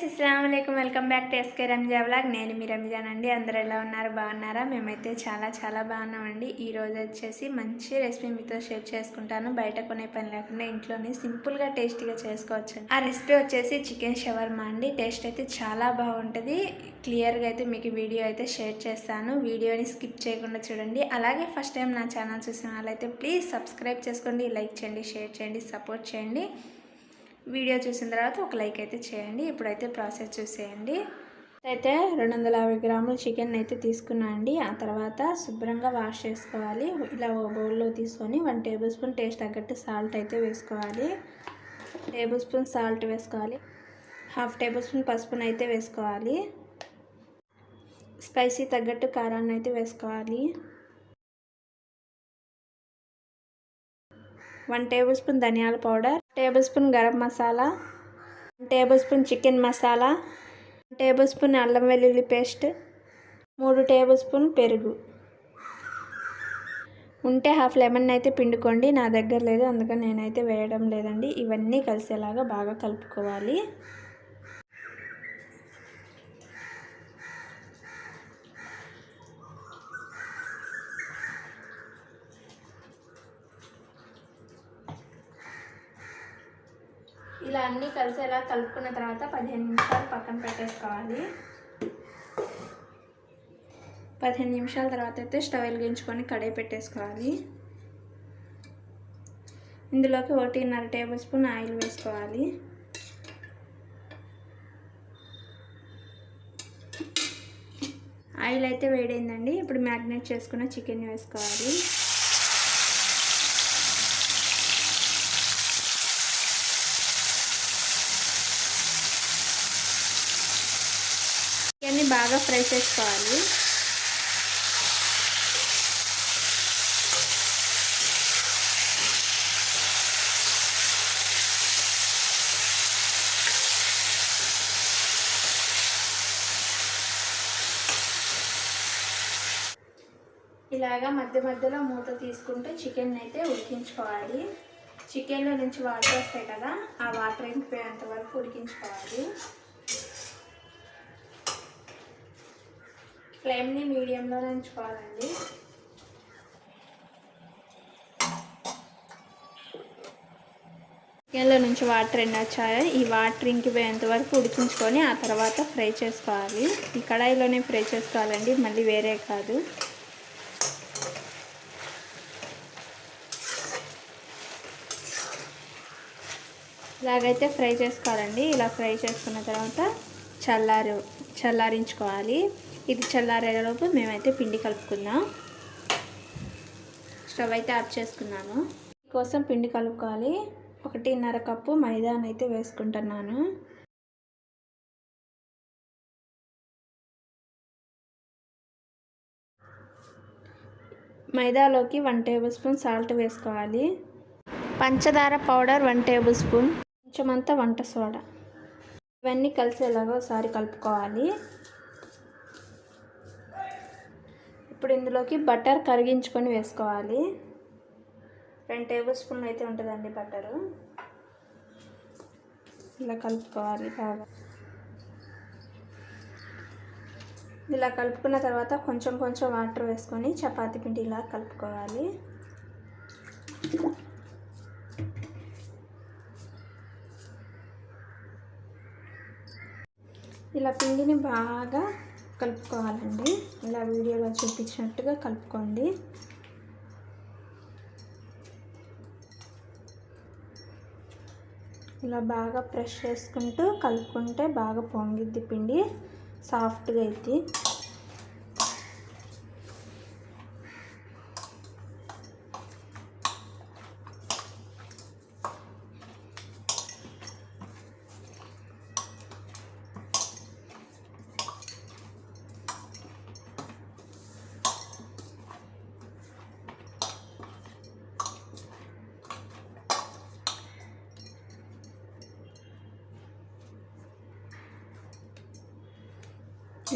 Friends అస్సలం welcome back to S K Ranja vlog. నేను మీ రంజాన్ అండి. అందరు ఎలా ఉన్నారు? బాగున్నారా? మేమైతే చాలా చాలా బాగున్నామండి. ఈ రోజు వచ్చేసి మంచి రెసిపీ మీతో షేర్ చేసుకుంటాను. బయట కొనే పని లేకుండా ఇంట్లోనే సింపుల్గా టేస్టీగా చేసుకోవచ్చు ఆ రెసిపీ వచ్చేసి చికెన్ షవర్మా అండి. టేస్ట్ అయితే చాలా బాగుంటుంది. క్లియర్గా అయితే మీకు వీడియో అయితే షేర్ చేస్తాను. వీడియోని స్కిప్ చేయకుండా చూడండి. అలాగే ఫస్ట్ టైం నా ఛానల్ చూసిన వాళ్ళైతే ప్లీజ్ సబ్స్క్రైబ్ చేసుకోండి లైక్ చేయండి షేర్ చేయండి సపోర్ట్ చేయండి. వీడియో చూసిన తర్వాత ఒక లైక్ అయితే చేయండి. ఇప్పుడైతే ప్రాసెస్ చూసేయండి. అయితే రెండు వందల యాభై గ్రాముల చికెన్ అయితే తీసుకున్నా అండి. ఆ తర్వాత శుభ్రంగా వాష్ చేసుకోవాలి. ఇలా ఒక బౌల్లో తీసుకొని వన్ టేబుల్ స్పూన్ టేస్ట్ తగ్గట్టు సాల్ట్ అయితే వేసుకోవాలి. టేబుల్ స్పూన్ సాల్ట్ వేసుకోవాలి. హాఫ్ టేబుల్ స్పూన్ పసుపును అయితే వేసుకోవాలి. స్పైసీ తగ్గట్టు కారాన్ని అయితే వేసుకోవాలి. వన్ టేబుల్ స్పూన్ ధనియాల powder tablespoon garam masala tablespoon chicken masala tablespoon అల్లం వెల్లుల్లి పేస్ట్ మూడు టేబుల్ స్పూన్ పెరుగు. ఉంటే హాఫ్ లెమన్ అయితే పిండుకోండి నా దగ్గర లేదు అందుకని నేనైతే వేయడం లేదండి. ఇవన్నీ కలిసేలాగా బాగా కలుపుకోవాలి. ఇలా అన్నీ కలిసేలా కలుపుకున్న తర్వాత పదిహేను నిమిషాలు పక్కన పెట్టేసుకోవాలి. పదిహేను నిమిషాల తర్వాత అయితే స్టవ్ వెలిగించుకొని కడాయి పెట్టేసుకోవాలి. ఇందులోకి ఒకటిన్నర టేబుల్ స్పూన్ ఆయిల్ వేసుకోవాలి. ఆయిల్ అయితే వేడైందండి. ఇప్పుడు మ్యాగ్నేట్ చేసుకున్న చికెన్ వేసుకోవాలి చికెన్ని బాగా ఫ్రై చేసుకోవాలి. ఇలాగా మధ్య మధ్యలో మూత తీసుకుంటూ చికెన్ అయితే ఉడికించుకోవాలి. చికెన్లో నుంచి వాటర్ వస్తాయి కదా ఆ వాటర్ ఇంకిపోయేంత వరకు ఉడికించుకోవాలి. ఫ్లేమ్ని మీడియంలో ఉంచుకోవాలండి. చికెన్లో నుంచి వాటర్ ఎన్ని వచ్చాయో ఈ వాటర్ ఇంకిపోయేంత వరకు ఉడికించుకొని ఆ తర్వాత ఫ్రై చేసుకోవాలి. ఈ కడాయిలోనే ఫ్రై చేసుకోవాలండి మళ్ళీ వేరే కాదు. ఇలాగైతే ఫ్రై చేసుకోవాలండి. ఇలా ఫ్రై చేసుకున్న తర్వాత చల్లారు చల్లారించుకోవాలి. ఇది చల్లారేలోపు మేమైతే పిండి కలుపుకుందాం. స్టవ్ అయితే ఆఫ్ చేసుకున్నాను. కోసం పిండి కలుపుకోవాలి. ఒకటిన్నర కప్పు మైదాన్ అయితే వేసుకుంటున్నాను. మైదాలోకి వన్ టేబుల్ స్పూన్ సాల్ట్ వేసుకోవాలి. పంచదార పౌడర్ వన్ టేబుల్ స్పూన్. కొంచెమంతా వంట సోడా. ఇవన్నీ కలిసేలాగా ఒకసారి కలుపుకోవాలి. ఇప్పుడు ఇందులోకి బటర్ కరిగించుకొని వేసుకోవాలి. రెండు టేబుల్ స్పూన్ అయితే ఉంటుందండి బటరు. ఇలా కలుపుకోవాలి బాగా. ఇలా కలుపుకున్న తర్వాత కొంచెం కొంచెం వాటర్ వేసుకొని చపాతి పిండి ఇలా కలుపుకోవాలి. ఇలా పిండిని బాగా కలుపుకోవాలండి. ఇలా వీడియోలో చూపించినట్టుగా కలుపుకోండి. ఇలా బాగా ప్రెష్ చేసుకుంటూ కలుపుకుంటే బాగా పొంగిద్ది పిండి. సాఫ్ట్గా అయితే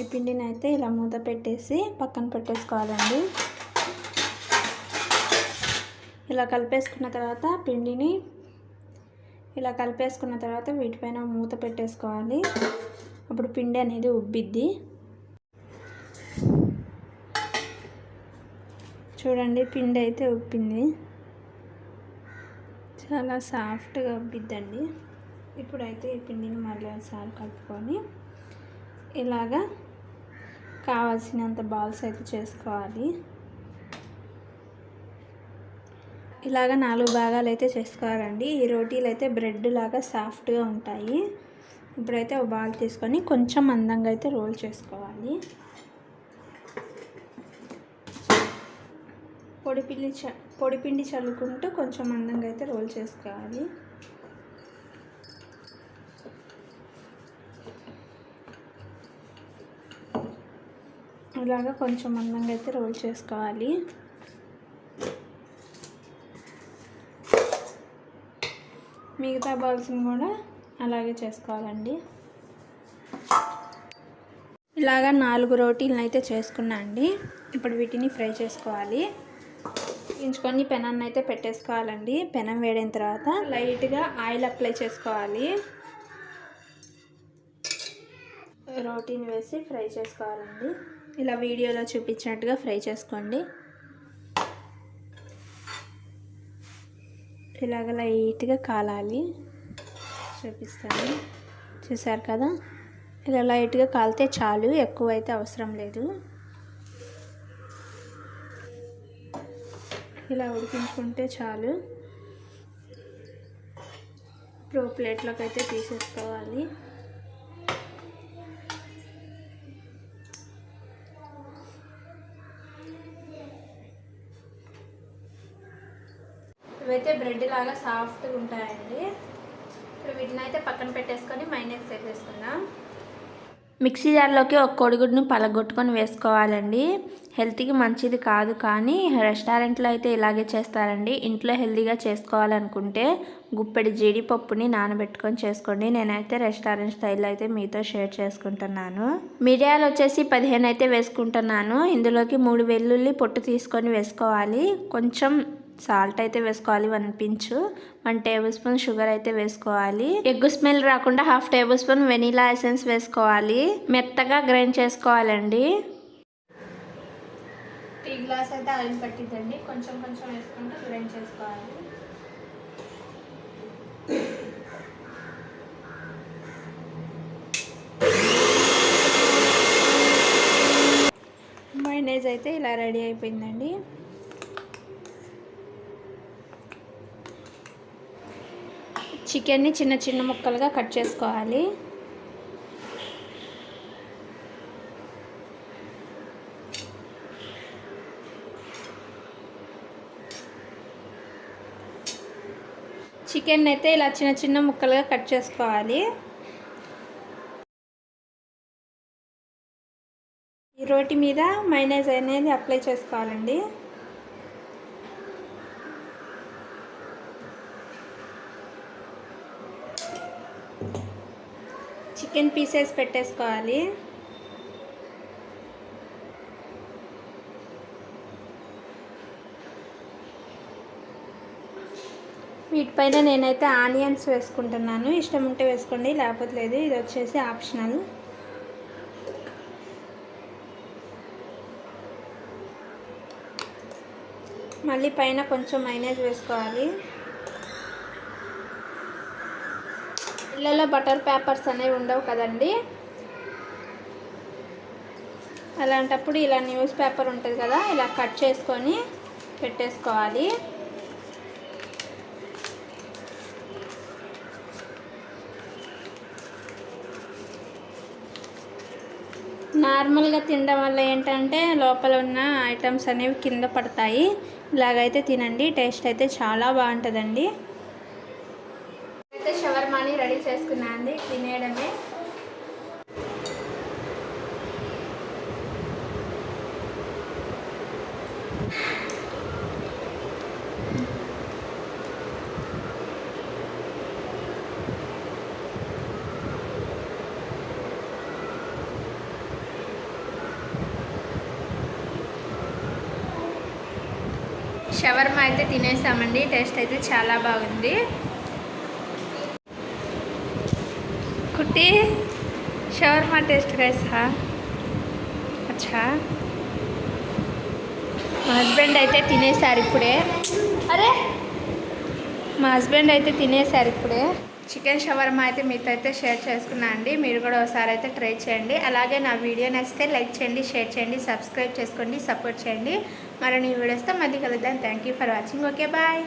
ఈ పిండిని అయితే ఇలా మూత పెట్టేసి పక్కన పెట్టేసుకోవాలండి. ఇలా కలిపేసుకున్న తర్వాత పిండిని ఇలా కలిపేసుకున్న తర్వాత వీటిపైన మూత పెట్టేసుకోవాలి. అప్పుడు పిండి అనేది ఉబ్బిద్ది. చూడండి పిండి అయితే ఉప్పింది చాలా సాఫ్ట్గా ఉబ్బిద్దండి. ఇప్పుడైతే ఈ పిండిని మళ్ళీ ఒకసారి కలుపుకొని ఇలాగా కావాల్సినంత బాల్స్ అయితే చేసుకోవాలి. ఇలాగ నాలుగు భాగాలు అయితే చేసుకోవాలండి. ఈ రోటీలు అయితే బ్రెడ్ లాగా సాఫ్ట్గా ఉంటాయి. ఇప్పుడైతే ఒక బాల్ తీసుకొని కొంచెం అందంగా అయితే రోల్ చేసుకోవాలి. పొడిపిండి చ పొడిపిండి చల్లుకుంటూ కొంచెం అందంగా అయితే రోల్ చేసుకోవాలి. ఇలాగా కొంచెం అందంగా అయితే రోల్ చేసుకోవాలి. మిగతా బాల్స్ని కూడా అలాగే చేసుకోవాలండి. ఇలాగా నాలుగు రోటీలను అయితే చేసుకున్నా అండి. ఇప్పుడు వీటిని ఫ్రై చేసుకోవాలి. ఎంచుకొని పెనాన్ని అయితే పెట్టేసుకోవాలండి. పెనం వేడిన తర్వాత లైట్గా ఆయిల్ అప్లై చేసుకోవాలి. రోటీని వేసి ఫ్రై చేసుకోవాలండి. ఇలా వీడియోలో చూపించినట్టుగా ఫ్రై చేసుకోండి. ఇలాగ లైట్గా కాలాలి. చూపిస్తాను. చూసారు కదా? ఇలా లైట్గా కాలితే చాలు ఎక్కువ అయితే అవసరం లేదు. ఇలా ఉడికించుకుంటే చాలు. ఇప్పుడు ప్లేట్లోకి అయితే తీసేసుకోవాలి. ఇవైతే బ్రెడ్ లాగా సాఫ్ట్గా ఉంటాయండి. ఇప్పుడు వీటిని అయితే పక్కన పెట్టేసుకొని మైనస్ చేసేసుకుందాం మిక్సీ జార్లోకి ఒక కోడిగుడ్డును పలగొట్టుకొని వేసుకోవాలండి. హెల్త్కి మంచిది కాదు కానీ రెస్టారెంట్లో అయితే ఇలాగే చేస్తారండి. ఇంట్లో హెల్తీగా చేసుకోవాలనుకుంటే గుప్పెడి జీడిపప్పుని నానబెట్టుకొని చేసుకోండి. నేనైతే రెస్టారెంట్ స్టైల్ అయితే మీతో షేర్ చేసుకుంటున్నాను. మిరియాలు వచ్చేసి పదిహేను అయితే వేసుకుంటున్నాను. ఇందులోకి మూడు వెల్లుల్లి పొట్టు తీసుకొని వేసుకోవాలి. కొంచెం సాల్ట్ అయితే వేసుకోవాలి one pinch. One tablespoon sugar అయితే వేసుకోవాలి. ఎగ్ స్మెల్ రాకుండా half table spoon vanilla essence వేసుకోవాలి. మెత్తగా గ్రైండ్ చేసుకోవాలండి. టీ గ్లాస్ అయితే ఆయిల్ పట్టిద్దండి. కొంచెం కొంచెం వేసుకుంటూ గ్రైండ్ చేసుకోవాలి. మైనేజ్ అయితే ఇలా రెడీ అయిపోయిందండి. చికెన్ని చిన్న చిన్న ముక్కలుగా కట్ చేసుకోవాలి. చికెన్ అయితే ఇలా చిన్న చిన్న ముక్కలుగా కట్ చేసుకోవాలి. ఈ రోటి మీద మైనైజ్ అనేది అప్లై చేసుకోవాలండి. చికెన్ పీసెస్ పెట్టేసుకోవాలి. వీటిపైన నేనైతే ఆనియన్స్ వేసుకుంటున్నాను. ఇష్టం ఉంటే వేసుకోండి లేకపోతే లేదు. ఇది వచ్చేసి ఆప్షనల్. మళ్ళీ పైన కొంచెం మైనేజ్ వేసుకోవాలి. ఇళ్ళలో బటర్ పేపర్స్ అనేవి ఉండవు కదండి. అలాంటప్పుడు ఇలా న్యూస్ పేపర్ ఉంటుంది కదా ఇలా కట్ చేసుకొని పెట్టేసుకోవాలి. నార్మల్గా తినడం వల్ల ఏంటంటే లోపల ఉన్న ఐటమ్స్ అనేవి కింద పడతాయి. ఇలాగైతే తినండి టేస్ట్ అయితే చాలా బాగుంటుందండి. అయితే షవర్మాని రెడీ చేసుకున్నా అండి తినేయడమే. షవర్మా అయితే తినేసామండి టేస్ట్ అయితే చాలా బాగుంది. ఏంటి షవర్మా టేస్ట్ కైసా అచ్చా మా హస్బెండ్ అయితే తినేశారు ఇప్పుడే అరే మా హస్బెండ్ అయితే తినేశారు ఇప్పుడే చికెన్ షవర్మా అయితే మీతో అయితే షేర్ చేసుకున్నా అండి. మీరు కూడా ఒకసారి అయితే ట్రై చేయండి. అలాగే నా వీడియో నచ్చితే లైక్ చేయండి షేర్ చేయండి సబ్స్క్రైబ్ చేసుకోండి సపోర్ట్ చేయండి. మరిన్ని వీడియోస్తో మళ్ళీ కలుద్దాం. Thank you for watching okay bye